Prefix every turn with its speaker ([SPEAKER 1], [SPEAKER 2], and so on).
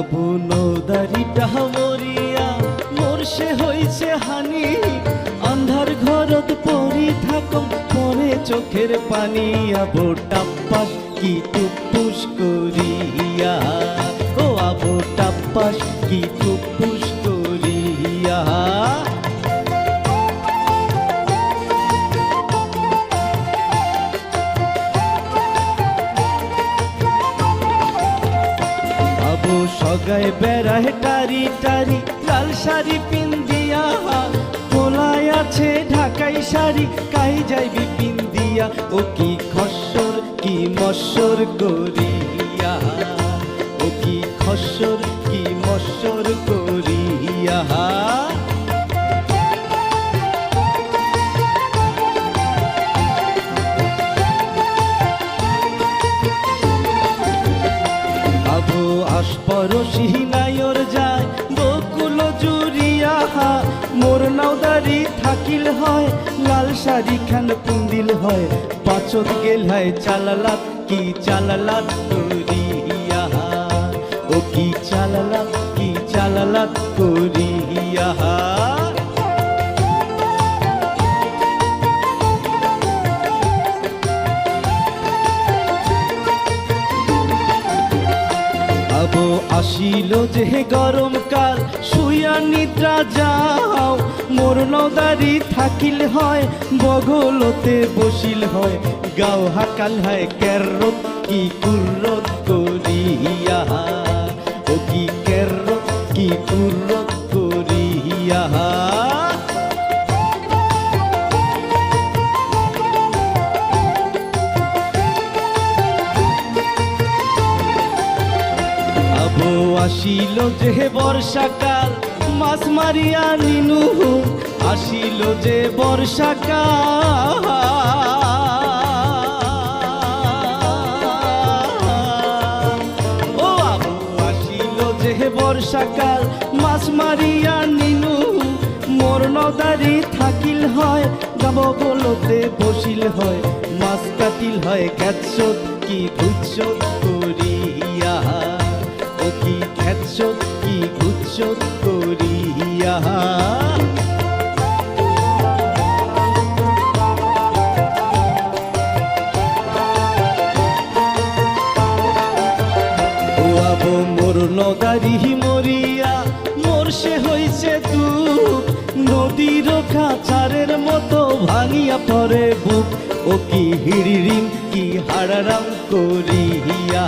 [SPEAKER 1] বাড়িটা মরিয়া মোর সে হইছে হানি। আন্ধার ঘরত পরি থাকম পরে চোখের পানি আবো টাপ্পাস কি টুপুস করিয়া। ও আবো টাপ্পাস কি টুপুস সগায় বেড়ায় টারি টারি, লাল শাড়ি পিন্দিয়া তোলায় আছে ঢাকাই শাড়ি, কাই যাইবি পিন্দিয়া ও কি খসর, কি মসর করিয়া আশপরশি নায়র যায়, বকুল জুরিয়া মোর নাওদারি থাকিল হয়, লাল শাড়ি খান পুন্দিল হয়। পাচক গেল হয় চালালাত, কি চালালাত করিয়া ও কি চালালাত কি চালালাত করিয়া আবো আসিল যে গরমকাল শুয়া নিদ্রা যাও। মোর নদারি থাকিল হয়, বগলতে বসিল হয়। গাও হাকাল হয় কেরত কি কুরত করিয়া ও কি কেরত কি কুরত করিয়া আসিল যে বর্ষাকাল, মাছ মারিয়া নিনু আসিল যে বর্ষাকাল। ও আবু, আসিল যে বর্ষাকাল, মাছ মারিয়া নিনু মোর নদারি থাকিল হয়, যাব বলতে বসিল হয়, মাছ কাটিল হয় গ্যাৎসত কি গুচ্ছত করিয়া। ও কি গ্যাৎসত কি গুচ্ছত করিয়া? মোর মরিয়া, মোর সে হইছে মতো ভাঙিয়া পরে বুক। ও কি হিড়িরিম, কি হাড়ারাম করিয়া?